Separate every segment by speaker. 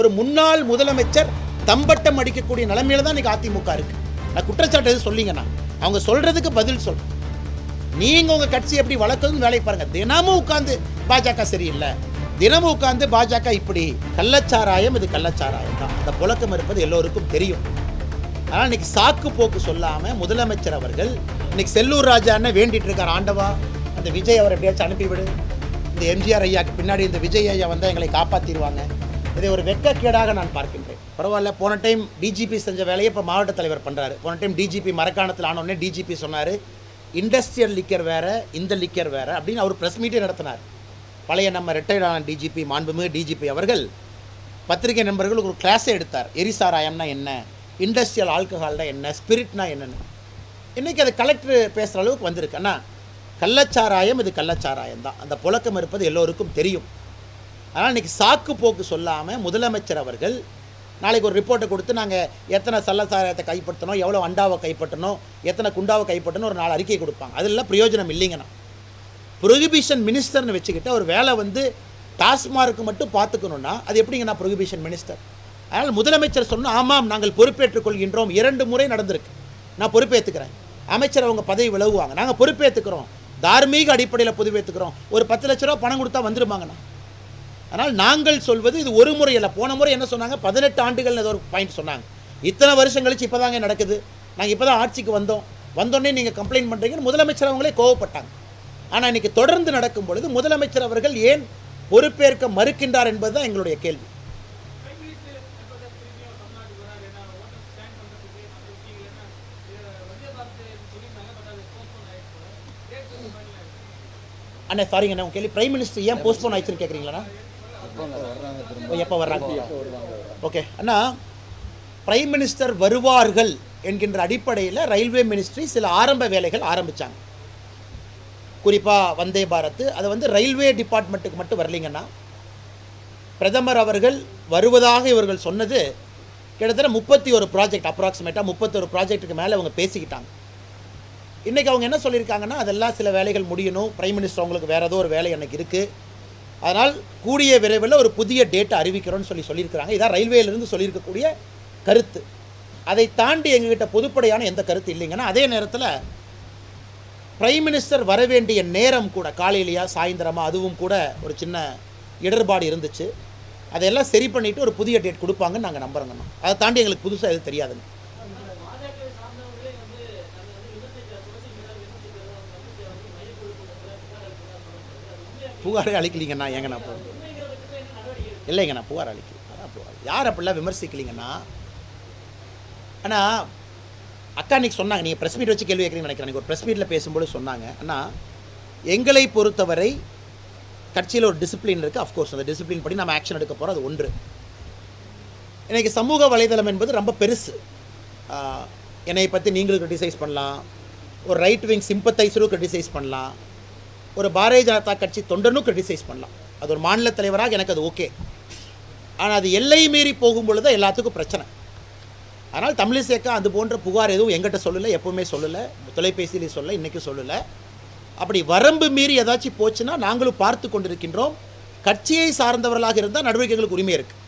Speaker 1: ஒரு முன்னாள் முதலமைச்சர் தம்பட்டம் அடிக்கக்கூடிய நிலைமையில தான் இன்னைக்கு அதிமுக இருக்கு. நான் குற்றச்சாட்டு எதுவும் சொல்லிங்கண்ணா. அவங்க சொல்றதுக்கு பதில் சொல். நீங்க உங்க கட்சி எப்படி வளர்க்கணும்னு வேலையை பாருங்க. தினமும் உட்கார்ந்து பாஜக சரியில்லை. தினமும் உட்கார்ந்து பாஜக இப்படி கள்ளச்சாராயம் இது கள்ளச்சாராயம் தான். அந்த புழக்கம் இருப்பது எல்லோருக்கும் தெரியும். ஆனால் இன்னைக்கு சாக்கு போக்கு சொல்லாம முதலமைச்சர் அவர்கள் இன்னைக்கு செல்லூர் ராஜா அண்ணன் வேண்டிட்டு இருக்கார் ஆண்டவா. அந்த விஜய் அவர் எப்படியாச்சும் அனுப்பிவிடு. இந்த எம்ஜிஆர் ஐயாக்கு பின்னாடி இந்த விஜய் ஐயா வந்தால் எங்களை காப்பாற்றிடுவாங்க இதை ஒரு வெட்கக்கேடாக நான் பார்க்கின்றேன். பரவாயில்ல போன டைம் டிஜிபி செஞ்ச வேலையை இப்போ மாவட்ட தலைவர் பண்ணுறாரு போன டைம் டிஜிபி மரக்காணத்தில் ஆனோடனே டிஜிபி சொன்னார் இண்டஸ்ட்ரியல் லிக்கர் வேறு இந்த லிக்கர் வேறு அப்படின்னு அவர் ப்ரெஸ் மீட்டே நடத்தினார். பழைய நம்ம ரிட்டையர்டான டிஜிபி மாண்புமிகு டிஜிபி அவர்கள் பத்திரிகை நண்பர்களுக்கு ஒரு கிளாஸே எடுத்தார். எரிசாராயம்னா என்ன? இண்டஸ்ட்ரியல் ஆல்கஹால்னா என்ன? ஸ்பிரிட்னா என்னென்னு. இன்றைக்கி அது கலெக்டர் பேசுகிற அளவுக்கு வந்திருக்கு. ஆனால் கள்ளச்சாராயம் இது கள்ளச்சாராயம் தான் அந்த புழக்கம் இருப்பது எல்லோருக்கும் தெரியும். அதனால் இன்றைக்கி சாக்கு போக்கு சொல்லாமல் முதலமைச்சர் அவர்கள் நாளைக்கு ஒரு ரிப்போர்ட்டை கொடுத்து நாங்கள் எத்தனை சல்லசாரத்தை கைப்பற்றணும் எவ்வளோ அண்டாவை கைப்பற்றணும் எத்தனை குண்டாவை கைப்பற்றணும் ஒரு நாலு அறிக்கை கொடுப்பாங்க. அதெல்லாம் பிரயோஜனம் இல்லைங்கண்ணா ப்ரொஹிபிஷன் மினிஸ்டர்னு வச்சுக்கிட்டு ஒரு வேலை வந்து டாஸ்மார்க்கு மட்டும் பார்த்துக்கணுன்னா அது எப்படிங்கண்ணா ப்ரொஹிபிஷன் மினிஸ்டர் அதனால் முதலமைச்சர் சொன்னால் ஆமாம் நாங்கள் பொறுப்பேற்றுக் கொள்கின்றோம். இரண்டு முறை நடந்திருக்கு. நான் பொறுப்பேற்றுக்கிறேன் அமைச்சர் அவங்க பதவி விலகுவாங்க. நாங்கள் பொறுப்பேற்றுக்கிறோம் தார்மீக அடிப்படையில் பொதுவேற்றுக்கிறோம் ஒரு பத்து லட்ச ரூபா பணம் கொடுத்தா வந்துருமாங்கண்ணா. ஆனால் நாங்கள் சொல்வது இது ஒரு முறை இல்லை போன முறை என்ன சொன்னாங்க? பதினெட்டு ஆண்டுகள் ஏதோ ஒரு பாயிண்ட் சொன்னாங்க. இத்தனை வருஷம் கழிச்சு இப்போ தாங்க நடக்குது. நாங்கள் இப்போ தான் ஆட்சிக்கு வந்தோம். வந்தோடனே நீங்கள் கம்ப்ளைண்ட் பண்ணுறீங்கன்னு முதலமைச்சர் அவங்களே கோவப்பட்டாங்க. ஆனால் இன்னைக்கு தொடர்ந்து நடக்கும் பொழுது முதலமைச்சர் அவர்கள் ஏன் பொறுப்பேற்க மறுக்கின்றார் என்பது தான் எங்களுடைய கேள்வி. அண்ணா சாரிங்க அண்ணா உங்க கேள்வி பிரைம் மினிஸ்டர் ஏன் போஸ்ட்போன் ஆயிடுச்சுன்னு கேட்குறீங்களா எப்போ வர்றாங்க? ஓகே. அண்ணா பிரைம் மினிஸ்டர் வருவார்கள் என்கின்ற அடிப்படையில் ரயில்வே மினிஸ்ட்ரி சில ஆரம்ப வேலைகள் ஆரம்பித்தாங்க குறிப்பாக வந்தே பாரத் அதை வந்து ரயில்வே டிபார்ட்மெண்ட்டுக்கு மட்டும் வரலைங்கன்னா பிரதமர் அவர்கள் வருவதாக இவர்கள் சொன்னது கிட்டத்தட்ட முப்பத்தி ஒரு ப்ராஜெக்ட் அப்ராக்சிமேட்டாக முப்பத்தொரு ப்ராஜெக்ட்டுக்கு மேலே அவங்க பேசிக்கிட்டாங்க. இன்றைக்கி அவங்க என்ன சொல்லியிருக்காங்கன்னா அதெல்லாம் சில வேலைகள் முடியணும். பிரைம் மினிஸ்டர் அவங்களுக்கு வேறு ஏதோ ஒரு வேலை எனக்கு இருக்குது அதனால் கூடிய விரைவில் ஒரு புதிய டேட்டை அறிவிக்கிறோன்னு சொல்லி சொல்லியிருக்கிறாங்க. இதான் ரயில்வேலேருந்து சொல்லியிருக்கக்கூடிய கருத்து. அதை தாண்டி எங்ககிட்ட பொதுப்படையான எந்த கருத்து இல்லைங்கன்னா அதே நேரத்தில் பிரைம் மினிஸ்டர் வரவேண்டிய நேரம் கூட காலையிலையா சாயந்தரமா அதுவும் கூட ஒரு சின்ன இடர்பாடு இருந்துச்சு. அதையெல்லாம் சரி பண்ணிவிட்டு ஒரு புதிய டேட் கொடுப்பாங்கன்னு நாங்கள் நம்புறோங்கண்ணா அதை தாண்டி எங்களுக்கு புதுசாக எதுவும் தெரியாதுங்க. புகாரே அளிக்கலீங்கண்ணா ஏங்கண்ணா போ. இல்லைங்கண்ணா புகார் அளிக்கல. அதான் புகார். யார் அப்படிலாம் விமர்சிக்கலீங்கண்ணா ஆனால் அக்கா இன்றைக்கி சொன்னாங்க நீங்கள் ப்ரெஸ் மீட் வச்சு கேள்வி கேட்குறீங்கன்னு நினைக்கிறேன். ஒரு ப்ரெஸ் மீட்டில் பேசும்போது சொன்னாங்க. அண்ணா எங்களை பொறுத்தவரை கட்சியில் ஒரு டிசிப்ளின் இருக்குது அஃப்கோர்ஸ் அந்த டிசிப்ளின் படி நம்ம ஆக்ஷன் எடுக்க போகிறோம் அது ஒன்று. இன்றைக்கி சமூக வலைதளம் என்பது ரொம்ப பெருசு. என்னை பற்றி நீங்களும் க்ரிட்டிசைஸ் பண்ணலாம். ஒரு ரைட் விங் சிம்பத்தைஸரும் க்ரிட்டிசைஸ் பண்ணலாம். ஒரு பாரதிய ஜனதா கட்சி தொண்டனும் கிரிட்டிசைஸ் பண்ணலாம். அது ஒரு மாநில தலைவராக எனக்கு அது ஓகே ஆனால் அது எல்லை மீறி போகும் பொழுது எல்லாத்துக்கும் பிரச்சனை. அதனால் தமிழிசேக்கா அது போன்ற புகார் எதுவும் எங்கிட்ட சொல்லலை எப்பவுமே சொல்லலை. தொலைபேசியிலே சொல்ல இன்றைக்கி சொல்லலை. அப்படி வரம்பு மீறி ஏதாச்சும் போச்சுன்னா நாங்களும் பார்த்து கொண்டிருக்கின்றோம். கட்சியை சார்ந்தவர்களாக இருந்தால் நடவடிக்கைகளுக்கு உரிமை இருக்குது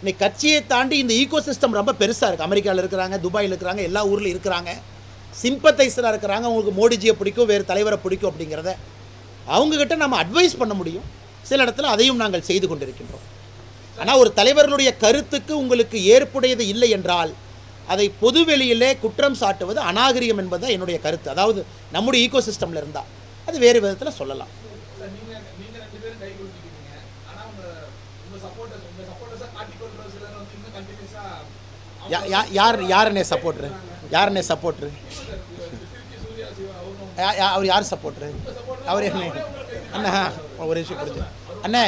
Speaker 1: இன்னைக்கு கட்சியை தாண்டி இந்த ஈகோ சிஸ்டம் ரொம்ப பெருசாக இருக்குது அமெரிக்காவில் இருக்கிறாங்க துபாயில் இருக்கிறாங்க எல்லா ஊரில் இருக்கிறாங்க. சிம்பத்தைசராக இருக்கிறாங்க. அவங்களுக்கு மோடிஜியை பிடிக்கும் வேறு தலைவரை பிடிக்கும் அப்படிங்கிறத அவங்கக்கிட்ட நம்ம அட்வைஸ் பண்ண முடியும். சில இடத்துல அதையும் நாங்கள் செய்து கொண்டிருக்கின்றோம். ஆனால் ஒரு தலைவர்களுடைய கருத்துக்கு உங்களுக்கு ஏற்புடையது இல்லை என்றால் அதை பொதுவெளியிலே குற்றம் சாட்டுவது அநாகரிகம் என்பது என்னுடைய கருத்து. அதாவது நம்முடைய ஈகோ சிஸ்டமில் இருந்தால் அது வேறு விதத்தில் சொல்லலாம். யார் யாருன்னே சப்போர்ட்ரு யாருன்னே சப்போர்ட்ரு அவர் யார் சப்போர்ட்ரு அவர் அண்ணா. ஒரு விஷயம் கொடுத்து அண்ணே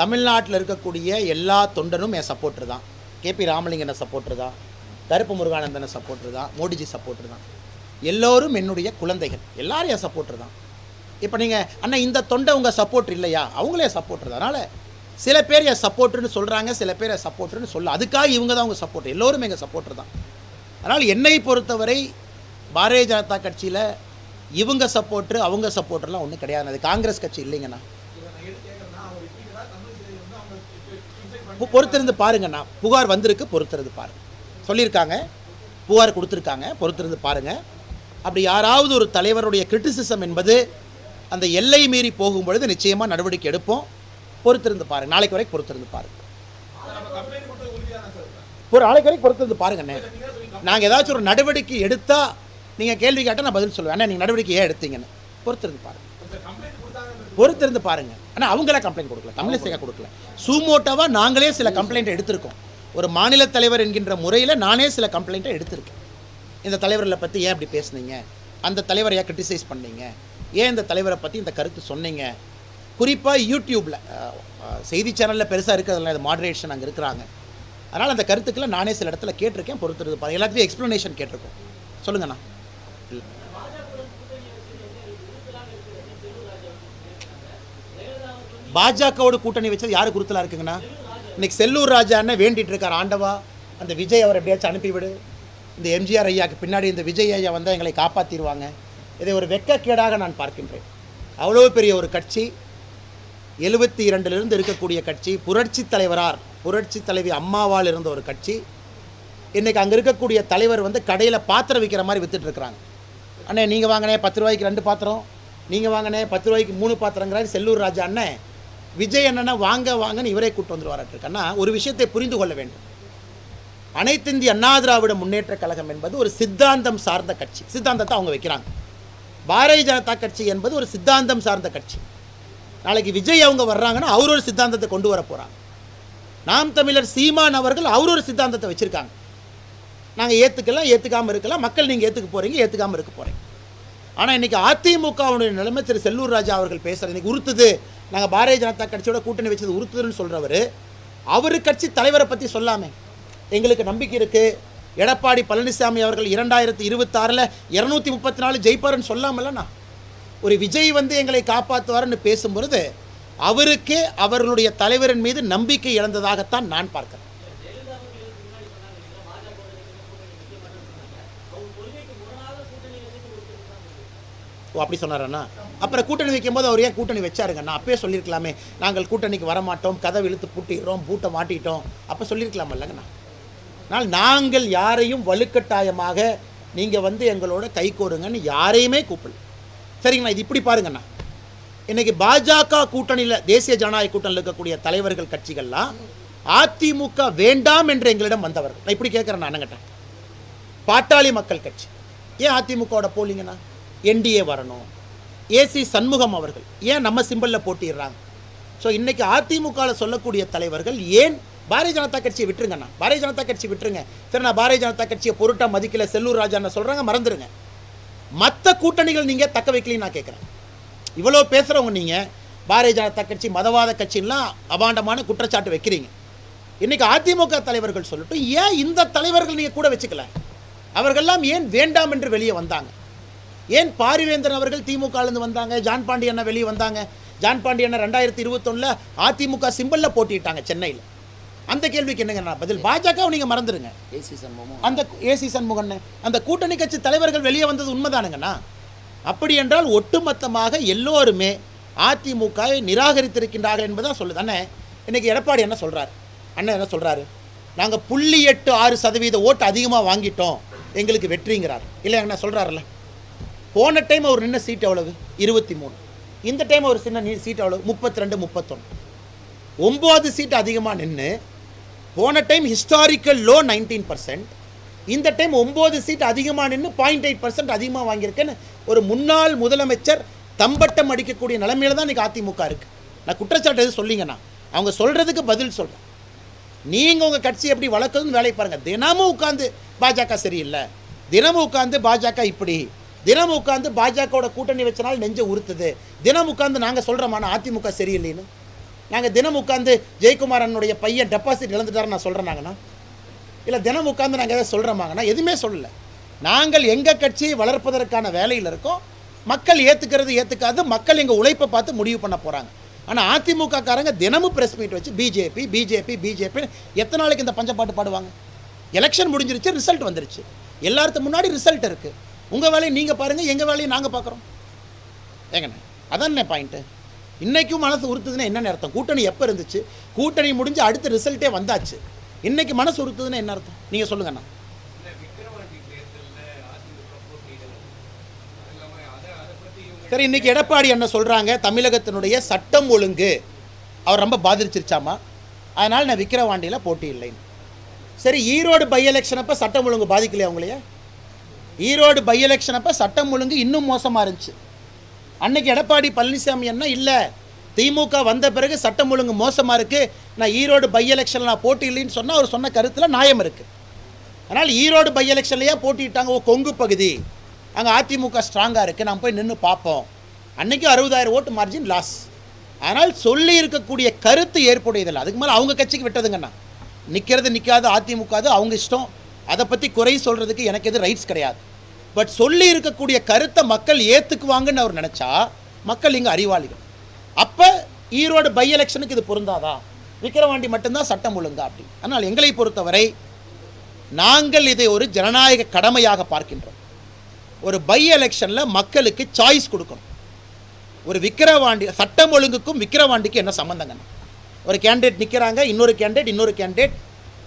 Speaker 1: தமிழ்நாட்டில் இருக்கக்கூடிய எல்லா தொண்டனும் என் சப்போர்ட்ரு தான். கேபி ராமலிங்கனை சப்போர்ட்ரு தான். கருப்பு முருகானந்தனை சப்போர்ட்ரு தான். மோடிஜி சப்போர்ட்ரு தான். எல்லோரும் என்னுடைய குழந்தைகள். எல்லாரும் என் சப்போர்ட்ரு தான். இப்போ நீங்கள் அண்ணா இந்த தொண்டை உங்கள் சப்போர்ட் இல்லையா? அவங்களே சப்போர்ட்ரு அதனால் சில பேர் என் சப்போர்ட்ருன்னு சொல்கிறாங்க சில பேர் என் சப்போர்ட்ருன்னு சொல்ல. அதுக்காக இவங்க தான் உங்கள் சப்போர்ட் எல்லோரும் எங்கள் சப்போர்ட்ரு தான். அதனால் என்னை பொறுத்தவரை பாரதிய ஜனதா கட்சியில் இவங்க சப்போர்ட்ரு அவங்க சப்போர்ட்ருலாம் ஒன்றும் கிடையாது. அது காங்கிரஸ் கட்சி இல்லைங்கண்ணா. பொறுத்திருந்து பாருங்கண்ணா. புகார் வந்திருக்கு பொறுத்திருந்து பாருங்க. சொல்லியிருக்காங்க. புகார் கொடுத்துருக்காங்க பொறுத்திருந்து பாருங்க. அப்படி யாராவது ஒரு தலைவருடைய கிரிட்டிசிசம் என்பது அந்த எல்லை மீறி போகும் பொழுது நிச்சயமாக நடவடிக்கை எடுப்போம். பொறுத்திருந்து பாருங்க. நாளைக்கு வரைக்கும் பொறுத்திருந்து பாருங்க. ஒரு நாளைக்கு வரைக்கும் பொறுத்திருந்து பாருங்கண்ணே. நாங்கள் ஏதாச்சும் ஒரு நடவடிக்கை எடுத்தால் நீங்கள் கேள்வி கேட்டால் நான் பதில் சொல்லுவேன். ஆனால் நீங்கள் நடவடிக்கை ஏன் எடுத்தீங்கன்னு? பொறுத்திருந்து
Speaker 2: பாருங்கள்
Speaker 1: பொறுத்திருந்து பாருங்க. ஆனால் அவங்களே கம்ப்ளைண்ட் கொடுக்கல. தமிழிசையா கொடுக்கல. சூமோட்டோவாக நாங்களே சில கம்ப்ளைண்ட் எடுத்திருக்கோம். ஒரு மாநில தலைவர் என்கின்ற முறையில் நானே சில கம்ப்ளைண்ட்டை எடுத்திருக்கேன். இந்த தலைவர்களை பற்றி ஏன் அப்படி பேசுனீங்க? அந்த தலைவரை ஏன் கிரிட்டிசைஸ் பண்ணீங்க? ஏன் இந்த தலைவரை பற்றி இந்த கருத்து சொன்னீங்க? குறிப்பாக யூடியூப்பில் செய்தி சேனலில் பெருசாக இருக்கிறதுல இது மாடரேஷன் அங்கே இருக்கிறாங்க. அதனால் அந்த கருத்துக்களை நானே சில இடத்துல கேட்டிருக்கேன் பொறுத்திருந்து பாருங்க. எல்லாத்தையும் எக்ஸ்ப்ளனேஷன் கேட்டிருக்கோம். சொல்லுங்கண்ணா. இல்லை பாஜகவோட கூட்டணி வச்சது யார் குருத்தலா இருக்குங்கண்ணா? இன்னைக்கு செல்லூர் ராஜா அண்ணன் வேண்டிட்டு இருக்கார் ஆண்டவா. அந்த விஜய் அவர் எப்படியாச்சும் அனுப்பிவிடு. இந்த எம்ஜிஆர் ஐயாக்கு பின்னாடி இந்த விஜய் ஐயா வந்தால் எங்களை காப்பாற்றிடுவாங்க இதை ஒரு வெக்கக்கேடாக நான் பார்க்கின்றேன். அவ்வளோ பெரிய ஒரு கட்சி எழுபத்தி இரண்டிலிருந்து இருக்கக்கூடிய கட்சி புரட்சி தலைவரார் புரட்சி தலைவி அம்மாவால் இருந்த ஒரு கட்சி. இன்றைக்கி அங்கே இருக்கக்கூடிய தலைவர் வந்து கடையில் பாத்திரம் விற்கிற மாதிரி வித்துட்டு இருக்கிறாங்க. அண்ணே நீங்கள் வாங்கினே பத்து ரூபாய்க்கு ரெண்டு பாத்திரம். நீங்கள் வாங்கினே பத்து ரூபாய்க்கு மூணு பாத்திரங்கிறாரு செல்லூர் ராஜா அண்ணன் விஜய் அண்ணனை வாங்க வாங்கன்னு இவரே கூட்டு வந்துருவாராட்டு அண்ணா ஒரு விஷயத்தை புரிந்து கொள்ள வேண்டும். அனைத்திந்திய அண்ணா திராவிட முன்னேற்ற கழகம் என்பது ஒரு சித்தாந்தம் சார்ந்த கட்சி. சித்தாந்தத்தை அவங்க வைக்கிறாங்க. பாரதிய ஜனதா கட்சி என்பது ஒரு சித்தாந்தம் சார்ந்த கட்சி. நாளைக்கு விஜய் அவங்க வர்றாங்கன்னா அவர் ஒரு சித்தாந்தத்தை கொண்டு வர போகிறாங்க நாம் தமிழர் சீமான் அவர்கள் அவர் ஒரு சித்தாந்தத்தை வச்சுருக்காங்க. நாங்கள் ஏற்றுக்கலாம் ஏற்றுக்காமல் இருக்கலாம். மக்கள் நீங்கள் ஏற்றுக்க போகிறீங்க ஏற்றுக்காமல் இருக்க போகிறீங்க ஆனால் இன்றைக்கி அதிமுகவுடைய நிலைமை திரு செல்லூர் ராஜா அவர்கள் பேசுகிற இன்றைக்கி உறுத்துது. நாங்கள் பாரதிய ஜனதா கட்சியோட கூட்டணி வச்சது உறுத்துதுன்னு சொல்கிறவர் அவர் கட்சி தலைவரை பற்றி சொல்லாமே. எங்களுக்கு நம்பிக்கை இருக்குது எடப்பாடி பழனிசாமி அவர்கள் இரண்டாயிரத்தி இருபத்தாறில் இரநூத்தி முப்பத்தி நாலு ஜெயிப்பாருன்னு சொல்லாமல்லண்ணா ஒரு விஜய் வந்து எங்களை காப்பாற்றுவாருன்னு பேசும்பொழுது அவருக்கே அவர்களுடைய தலைவரின் மீது நம்பிக்கை இழந்ததாகத்தான் நான் பார்க்கிறேன். ஓ அப்படி சொன்னாரண்ணா? அப்புறம் கூட்டணி வைக்கும்போது அவர் ஏன் கூட்டணி வச்சாருங்கண்ணா அப்பயே சொல்லியிருக்கலாமே. நாங்கள் கூட்டணிக்கு வரமாட்டோம் கதவு இழுத்து பூட்டிடுறோம் பூட்டை மாட்டிட்டோம். அப்போ சொல்லியிருக்கலாமல்லங்கண்ணா ஆனால் நாங்கள் யாரையும் வலுக்கட்டாயமாக நீங்கள் வந்து எங்களோட கை கோருங்கன்னு யாரையுமே கூப்பிடல. சரிங்கண்ணா இது இப்படி பாருங்கண்ணா. இன்னைக்கு பாஜக கூட்டணியில் தேசிய ஜனநாயக கூட்டணியில் இருக்கக்கூடிய தலைவர்கள் கட்சிகள்லாம் அதிமுக வேண்டாம் என்று எங்களிடம் வந்தவர்கள். நான் இப்படி கேட்குறேன் நான் பாட்டாளி மக்கள் கட்சி. ஏன் அதிமுகவோட போலிங்கண்ணா? என்டிஏ வரணும். ஏசி சண்முகம் அவர்கள். ஏன் நம்ம சிம்பலில் போட்டிடுறாங்க ஸோ இன்றைக்கி அதிமுகவில் சொல்லக்கூடிய தலைவர்கள் ஏன் பாரதிய ஜனதா கட்சியை விட்டுருங்கண்ணா? பாரதிய ஜனதா கட்சி விட்டுருங்க. சரி நான் பாரதிய ஜனதா கட்சியை பொருட்டாக மதிக்கல செல்லூர் ராஜான்னு சொல்கிறாங்க மறந்துடுங்க மற்ற கூட்டணிகள் நீங்கள் தக்க வைக்கலைன்னு நான் கேட்குறேன் இவ்வளோ பேசுகிறவங்க நீங்கள் பாரதிய ஜனதா கட்சி மதவாத கட்சின்லாம் அபாண்டமான குற்றச்சாட்டு வைக்கிறீங்க. இன்றைக்கி அதிமுக தலைவர்கள் சொல்லட்டும் ஏன் இந்த தலைவர்கள் நீங்கள் கூட வச்சுக்கல? அவர்கள்லாம் ஏன் வேண்டாம் என்று வெளியே வந்தாங்க? ஏன் பாரிவேந்தன் அவர்கள் திமுகலேருந்து வந்தாங்க? ஜான் பாண்டி அண்ணா வெளியே வந்தாங்க. ஜான் பாண்டி அண்ணா ரெண்டாயிரத்தி இருபத்தொன்னில் அதிமுக சிம்பலில் போட்டிட்டாங்க சென்னையில். அந்த கேள்விக்கு என்னங்க நான் பதில்? பாஜகவை நீங்கள் மறந்துடுங்க
Speaker 3: ஏசி சண்முகம்.
Speaker 1: அந்த ஏசி சண்முகன்னு அந்த கூட்டணி கட்சி தலைவர்கள் வெளியே வந்தது உண்மைதானுங்கண்ணா அப்படி என்றால் ஒட்டுமொத்தமாக எல்லோருமே அதிமுகவை நிராகரித்திருக்கின்றார்கள் என்பதான் சொல்லுது. அண்ணே இன்னைக்கு எடப்பாடி என்ன சொல்றாரு? அண்ணன் என்ன சொல்றாரு? நாங்கள் புள்ளி எட்டு ஆறு சதவீத ஓட்டு அதிகமாக வாங்கிட்டோம். எங்களுக்கு வெற்றிங்கிறார். இல்லை அண்ணா சொல்கிறாருல்ல போன டைம் அவர் நின்ன சீட் எவ்வளவு? இருபத்தி மூணு. இந்த டைம் அவர் சின்ன சீட் எவ்வளவு? முப்பத்தி ரெண்டு முப்பத்தொன்று ஒம்பது சீட் அதிகமாக நின்று போன time historical low nineteen percent இந்த டைம் ஒம்பது சீட் அதிகமாக நின்று பாயிண்ட் எயிட் பர்சன்ட் அதிகமாக வாங்கியிருக்கேன்னு ஒரு முன்னாள் முதலமைச்சர் தம்பட்டம் அடிக்கக்கூடிய நிலைமையில தான் இன்றைக்கி அதிமுக இருக்குது நான் குற்றச்சாட்டு எதுவும் சொல்லிங்கண்ணா அவங்க சொல்கிறதுக்கு பதில் சொல்கிறேன் நீங்கள் உங்கள் கட்சி எப்படி வளர்க்குறதுன்னு வேலையை பாருங்கள் தினமும் உட்காந்து பாஜக சரியில்லை. தினமும் உட்காந்து பாஜக இப்படி. தினமும் உட்காந்து பாஜகவோட கூட்டணி வச்சனால நெஞ்சை உறுத்துது. தினம் உட்காந்து நாங்கள் சொல்கிறோமான அதிமுக சரியில்லைன்னு. நாங்கள் தினம் உட்காந்து ஜெயக்குமார் அண்ணனுடைய பையன் டெபாசிட் இழந்துட்டாருன்னு நான் சொல்கிறேனாங்கண்ணா இல்லை தினம் உட்காந்து நாங்கள் எதாவது சொல்கிறோமாங்கண்ணா எதுவுமே சொல்லலை. நாங்கள் எங்கள் கட்சியை வளர்ப்பதற்கான வேலையில் இருக்கோம். மக்கள் ஏற்றுக்கிறது ஏற்றுக்காது மக்கள் எங்கள் உழைப்பை பார்த்து முடிவு பண்ண போகிறாங்க ஆனால் அதிமுக காரங்க தினமும் ப்ரெஸ் மீட் வச்சு பிஜேபி பிஜேபி பிஜேபி எத்தனை நாளைக்கு இந்த பஞ்சப்பாட்டு பாடுவாங்க? எலெக்ஷன் முடிஞ்சிருச்சு ரிசல்ட் வந்துருச்சு. எல்லாத்துக்கு முன்னாடி ரிசல்ட் இருக்குது உங்கள் வேலையை நீங்கள் பாருங்கள் எங்கள் வேலையை நாங்கள் பார்க்குறோம். ஏங்கண்ணே அதானே பாயிண்ட்டு இன்னைக்கும் மனசு உறுத்துதுன்னா என்ன அர்த்தம்? கூட்டணி எப்போ இருந்துச்சு? கூட்டணி முடிஞ்சு அடுத்த ரிசல்ட்டே வந்தாச்சு. இன்னைக்கு மனசு உறுத்துதுன்னா என்ன அர்த்தம்? நீங்கள் சொல்லுங்கண்ணா சரி இன்னைக்கு எடப்பாடி என்ன சொல்கிறாங்க தமிழகத்தினுடைய சட்டம் ஒழுங்கு. அவர் ரொம்ப பாதிச்சிருச்சாமா? அதனால் நான் விக்கிரவாண்டியில் போட்டியில்லைன்னு சரி ஈரோடு பை எலெக்ஷன் அப்போ சட்டம் ஒழுங்கு பாதிக்கலையா உங்களையா? ஈரோடு பை எலெக்ஷன் அப்போ சட்டம் ஒழுங்கு இன்னும் மோசமாக இருந்துச்சு. அன்னைக்கு எடப்பாடி பழனிசாமி என்ன இல்லை திமுக வந்த பிறகு சட்டம் ஒழுங்கு மோசமாக இருக்குது நான் ஈரோடு பை எலெக்ஷனில் நான் போட்டியில்லைன்னு சொன்னால் அவர் சொன்ன கருத்தில் நியாயம் இருக்குது அதனால் ஈரோடு பை எலெக்ஷன்லையே போட்டிட்டாங்க ஓ கொங்கு பகுதி. அங்கே அதிமுக ஸ்ட்ராங்காக இருக்குது நம்ம போய் நின்று பார்ப்போம். அன்றைக்கும் அறுபதாயிரம் ஓட்டு மார்ஜின் லாஸ் அதனால் சொல்லி இருக்கக்கூடிய கருத்து ஏற்புடையதில்லை. அதுக்கு மேலே அவங்க கட்சிக்கு விட்டதுங்கண்ணா நிற்கிறது நிற்காது அதிமுக அது அவங்க இஷ்டம். அதை பற்றி குறை சொல்கிறதுக்கு எனக்கு எது ரைட்ஸ் கிடையாது. பட் சொல்லி இருக்கக்கூடிய கருத்தை மக்கள் ஏற்றுக்குவாங்கன்னு அவர் நினச்சா மக்கள் இங்கே அறிவாளிகள். அப்போ ஈரோடு பை எலெக்ஷனுக்கு இது பொருந்தாதா? விக்கிரவாண்டி மட்டும்தான் சட்டம் ஒழுங்கா அப்படி. ஆனால் எங்களை பொறுத்தவரை நாங்கள் இதை ஒரு ஜனநாயக கடமையாக பார்க்கின்றோம். ஒரு பை எலெக்ஷனில் மக்களுக்கு சாய்ஸ் கொடுக்கணும். ஒரு விக்கிரவாண்டி சட்டம் ஒழுங்குக்கும் விக்கிரவாண்டிக்கும் என்ன சம்மந்தங்கண்ணா ஒரு கேண்டிடேட் நிற்கிறாங்க இன்னொரு கேண்டிடேட் இன்னொரு கேண்டிடேட்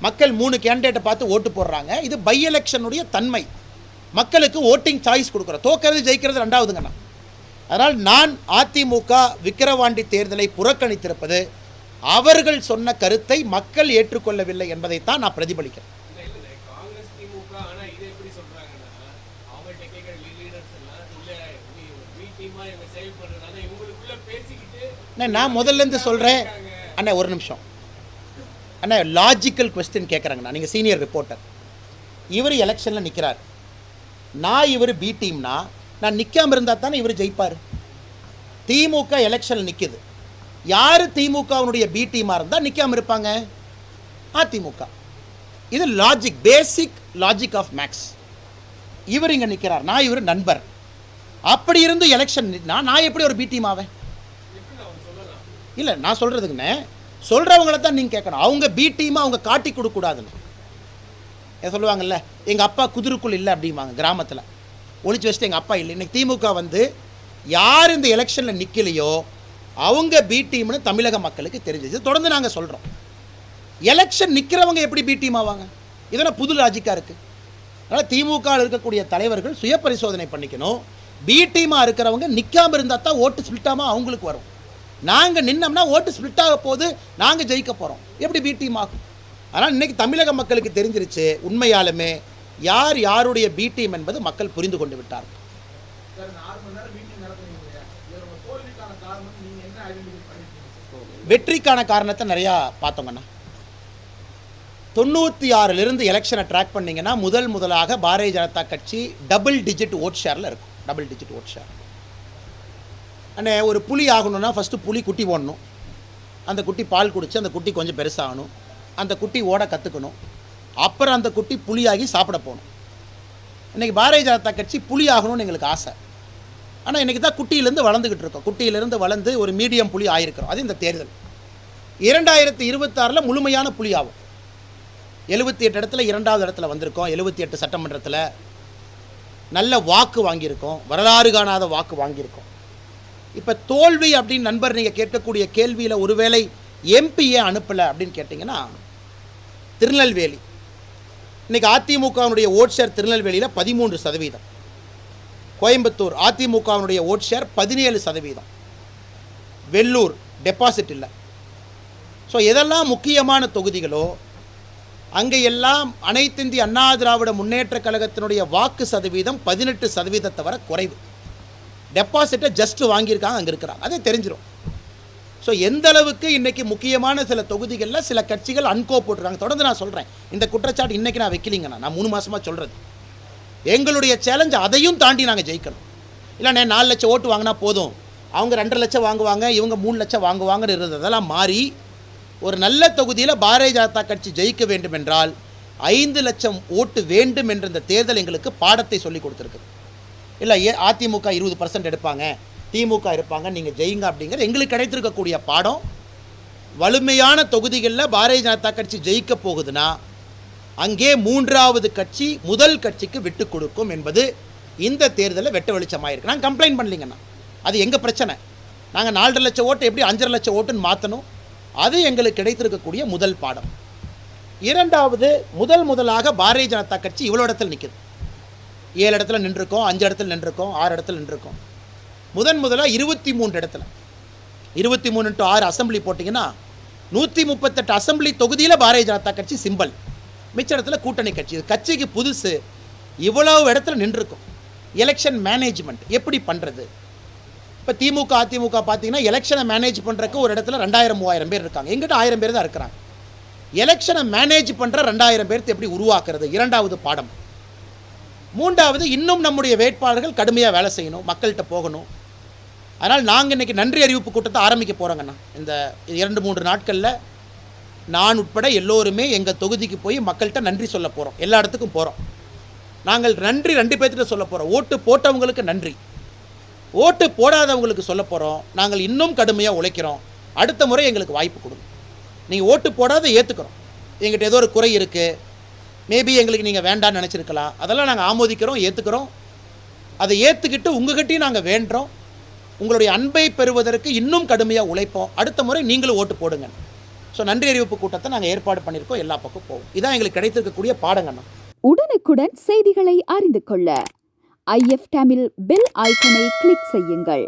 Speaker 1: மக்கள் மூணு கேண்டிடேட்டை பார்த்து ஓட்டு போடுறாங்க. இது பை எலெக்ஷனுடைய தன்மை. மக்களுக்கு ஓட்டிங் சாய்ஸ் கொடுக்குறோம் தோக்கிறது ஜெயிக்கிறது ரெண்டாவதுங்கண்ணா. அதனால் நான் அதிமுக விக்கிரவாண்டி தேர்தலை புறக்கணித்திருப்பது அவர்கள் சொன்ன கருத்தை மக்கள் ஏற்றுக்கொள்ளவில்லை என்பதைத்தான் நான் பிரதிபலிக்கிறேன். நான் முதல்ல இருந்து சொல்கிறேன் அண்ணே ஒரு நிமிஷம். அண்ணே லாஜிக்கல் கொஸ்டின் கேட்குறாங்கண்ணா நீங்கள் சீனியர் ரிப்போர்ட்டர் இவர் எலெக்ஷனில் நிற்கிறார் நான் இவர் பி டீம்னா நான் நிற்காம இருந்தால் தானே இவர் ஜெயிப்பார்? திமுக எலெக்ஷனில் நிற்கிது யார் திமுகவினுடைய பி டீமாக இருந்தால் நிற்காம இருப்பாங்க? அதிமுக. இது logic basic logic of maths இவர் இங்கே நிற்கிறார் நான் இவர் நண்பர். அப்படி இருந்து எலெக்ஷன் நான் நான் எப்படி ஒரு பி டீம் ஆவேன் இல்லை நான் சொல்கிறதுக்குண்ணே சொல்கிறவங்கள தான் நீங்கள் கேட்கணும். அவங்க பி டீமாக அவங்க காட்டி கொடுக்கக்கூடாதுன்னு. ஏன் சொல்லுவாங்கல்ல எங்கள் அப்பா குதிருக்குள் இல்லை அப்படிம்பாங்க கிராமத்தில். ஒழிச்சு வச்சுட்டு எங்கள் அப்பா இல்லை. இன்றைக்கி திமுக வந்து யார் இந்த எலெக்ஷனில் நிற்கலையோ அவங்க பி டீம்னு தமிழக மக்களுக்கு தெரிஞ்சிச்சு. தொடர்ந்து நாங்கள் சொல்கிறோம் எலெக்ஷன் நிற்கிறவங்க எப்படி பி டீம் ஆவாங்க? இதெல்லாம் புது லாஜிக்காக இருக்குது அதனால் திமுகவில் இருக்கக்கூடிய தலைவர்கள் சுய பரிசோதனை பண்ணிக்கணும். பி டீமாக இருக்கிறவங்க நிற்காம இருந்தால் தான் ஓட்டு சுல்ட்டாமல் அவங்களுக்கு வரும். நாங்கள் நின்னோம்னா ஓட்டு ஸ்பிளிட் ஆக போது நாங்கள் ஜெயிக்க போகிறோம் எப்படி பி டீம் ஆகும்? ஆனால் இன்னைக்கு தமிழக மக்களுக்கு தெரிஞ்சிருச்சு உண்மையாலுமே யார் யாருடைய பி டீம் என்பது மக்கள் புரிந்து கொண்டு விட்டார்
Speaker 2: சார் இந்த ஆறு மணி நேரம் மீட்டிங் நடத்துறீங்க இல்லையா இதுல உங்க தோல்விக்கான காரணம் நீங்க என்ன ஐடென்டிஃபை பண்ணிருக்கீங்க?
Speaker 1: வெற்றிக்கான காரணத்தை நிறையா பார்த்தோங்கண்ணா தொண்ணூற்றி ஆறிலிருந்து எலெக்ஷனை ட்ராக் பண்ணீங்கன்னா முதல் முதலாக பாரதிய ஜனதா கட்சி டபுள் டிஜிட் ஓட் ஷேரில் இருக்கும். டபுள் டிஜிட் ஓட் ஷேர் அண்ணே ஒரு புளி ஆகணும்னா ஃபஸ்ட்டு புளி குட்டி போடணும் அந்த குட்டி பால் குடித்து அந்த குட்டி கொஞ்சம் பெருசாகணும். அந்த குட்டி ஓட கற்றுக்கணும் அப்புறம் அந்த குட்டி புளியாகி சாப்பிட போகணும். இன்றைக்கி பாரதிய ஜனதா கட்சி புலி ஆகணும்னு எங்களுக்கு ஆசை. ஆனால் இன்றைக்கி தான் குட்டியிலேருந்து வளர்ந்துக்கிட்டு இருக்கோம். குட்டியிலேருந்து வளர்ந்து ஒரு மீடியம் புலி ஆயிருக்கிறோம். அது இந்த தேர்தல். இரண்டாயிரத்தி இருபத்தாறில் முழுமையான புலி ஆகும். எழுபத்தி எட்டு இடத்துல இரண்டாவது இடத்துல வந்திருக்கோம். எழுபத்தி எட்டு சட்டமன்றத்தில் நல்ல வாக்கு வாங்கியிருக்கோம். வரலாறு காணாத வாக்கு வாங்கியிருக்கோம். இப்போ தோல்வி அப்படின்னு நண்பர் நீங்கள் கேட்கக்கூடிய கேள்வியில் ஒருவேளை எம்பியே அனுப்பலை அப்படின்னு கேட்டிங்கன்னா திருநெல்வேலி. இன்றைக்கி அதிமுகவினுடைய ஓட் ஷேர் திருநெல்வேலியில் பதிமூன்று சதவீதம். கோயம்புத்தூர் அதிமுகவினுடைய ஓட் ஷேர் பதினேழு சதவீதம். வெள்ளூர் டெபாசிட் இல்லை. ஸோ எதெல்லாம் முக்கியமான தொகுதிகளோ அங்கே எல்லாம் அனைத்திந்திய அண்ணா திராவிட முன்னேற்ற கழகத்தினுடைய வாக்கு சதவீதம் பதினெட்டு சதவீதத்தை வர குறைவு. டெபாசிட்டை ஜஸ்ட்டு வாங்கியிருக்காங்க அங்கே இருக்கிறாங்க. அதே தெரிஞ்சிடும் ஸோ எந்த அளவுக்கு இன்றைக்கி முக்கியமான சில தொகுதிகளில் சில கட்சிகள் அன்கோ போட்டிருக்காங்க. தொடர்ந்து நான் சொல்கிறேன் இந்த குற்றச்சாட்டு இன்றைக்கி நான் வைக்கலிங்கண்ணா. நான் மூணு மாதமாக சொல்கிறது எங்களுடைய சேலஞ்ச் அதையும் தாண்டி நாங்கள் ஜெயிக்கணும். இல்லைண்ணே நாலு லட்சம் ஓட்டு வாங்கினா போதும். அவங்க ரெண்டரை லட்சம் வாங்குவாங்க இவங்க மூணு லட்சம் வாங்குவாங்கன்னு இருந்ததெல்லாம் மாறி ஒரு நல்ல தொகுதியில் பாரதிய ஜனதா கட்சி ஜெயிக்க வேண்டும் என்றால் ஐந்து லட்சம் ஓட்டு வேண்டும் என்ற இந்த தேர்தல் எங்களுக்கு பாடத்தை சொல்லி கொடுத்துருக்குது இல்லை ஏ அதிமுக இருபது பர்சன்ட் எடுப்பாங்க. திமுக இருப்பாங்க நீங்கள் ஜெயிங்க அப்படிங்கிற எங்களுக்கு கிடைத்திருக்கக்கூடிய பாடம். வலிமையான தொகுதிகளில் பாரதிய ஜனதா கட்சி ஜெயிக்க போகுதுன்னா அங்கே மூன்றாவது கட்சி முதல் கட்சிக்கு விட்டு கொடுக்கும் என்பது இந்த தேர்தலில் வெட்ட வெளிச்சமாக இருக்கு நான் கம்ப்ளைண்ட் பண்ணலிங்கண்ணா. அது எங்கள் பிரச்சனை? நாங்கள் நாலரை லட்சம் ஓட்டு எப்படி அஞ்சரை லட்சம் ஓட்டுன்னு மாற்றணும் அது எங்களுக்கு கிடைத்திருக்கக்கூடிய முதல் பாடம். இரண்டாவது முதல் முதலாக பாரதிய ஜனதா கட்சி இவ்வளோ இடத்துல நிற்குது ஏழு இடத்துல நின்றுருக்கோம் அஞ்சு இடத்துல நின்றுருக்கோம் ஆறு இடத்துல நின்றுருக்கோம். முதன் முதலாக இருபத்தி மூன்று இடத்துல. இருபத்தி மூணு டு ஆறு அசெம்பிளி போட்டிங்கன்னா நூற்றி முப்பத்தெட்டு அசெம்பிளி தொகுதியில் பாரதிய ஜனதா கட்சி சிம்பல். மிச்ச இடத்துல கூட்டணி கட்சி. இது கட்சிக்கு புதுசு. இவ்வளவு இடத்துல நின்றுருக்கும். எலெக்ஷன் மேனேஜ்மெண்ட் எப்படி பண்ணுறது இப்போ திமுக அதிமுக பார்த்தீங்கன்னா எலெக்ஷனை மேனேஜ் பண்ணுறக்கு ஒரு இடத்துல ரெண்டாயிரம் மூவாயிரம் பேர் இருக்காங்க. எங்கிட்ட ஆயிரம் பேர் தான் இருக்கிறாங்க. எலெக்ஷனை மேனேஜ் பண்ணுற ரெண்டாயிரம் பேர்த்து எப்படி உருவாக்குறது? இரண்டாவது பாடம். மூன்றாவது இன்னும் நம்முடைய வேட்பாளர்கள் கடுமையாக வேலை செய்யணும் மக்கள்கிட்ட போகணும். அதனால் நாங்கள் இன்றைக்கி நன்றி அறிவிப்பு கூட்டத்தை ஆரம்பிக்க போகிறோங்கண்ணா இந்த இரண்டு மூன்று நாட்களில் நான் உட்பட எல்லோருமே எங்கள் தொகுதிக்கு போய் மக்கள்கிட்ட நன்றி சொல்ல போகிறோம் எல்லா இடத்துக்கும் போகிறோம் நாங்கள் நன்றி ரெண்டு பேர்த்திட்ட சொல்ல போகிறோம் ஓட்டு போட்டவங்களுக்கு நன்றி. ஓட்டு போடாதவங்களுக்கு சொல்ல போகிறோம் நாங்கள் இன்னும் கடுமையாக உழைக்கிறோம். அடுத்த முறை எங்களுக்கு வாய்ப்பு கொடுங்க. நீங்கள் ஓட்டு போடாத ஏற்றுக்கிறோம் எங்கிட்ட ஏதோ ஒரு குறை இருக்குது மேபி எங்களுக்கு நீங்கள் வேண்டாம்னு நினச்சிருக்கலாம். அதெல்லாம் நாங்கள் ஆமோதிக்கிறோம் ஏற்றுக்கிறோம் அதை ஏற்றுக்கிட்டு உங்ககிட்டையும் நாங்கள் வேண்டுறோம். உங்களுடைய அன்பை பெறுவதற்கு இன்னும் கடுமையாக உழைப்போம். அடுத்த முறை நீங்களும் ஓட்டு போடுங்க. ஸோ நன்றி அறிவிப்பு கூட்டத்தை நாங்கள் ஏற்பாடு பண்ணியிருக்கோம். எல்லா பக்கம் போவோம். இதான் எங்களுக்கு கிடைத்திருக்கக்கூடிய பாடங்கண்ணா
Speaker 4: உடனுக்குடன் செய்திகளை அறிந்து கொள்ள ஐஎஃப் தமிழ் பெல் ஐக்கனை கிளிக் செய்யுங்கள்.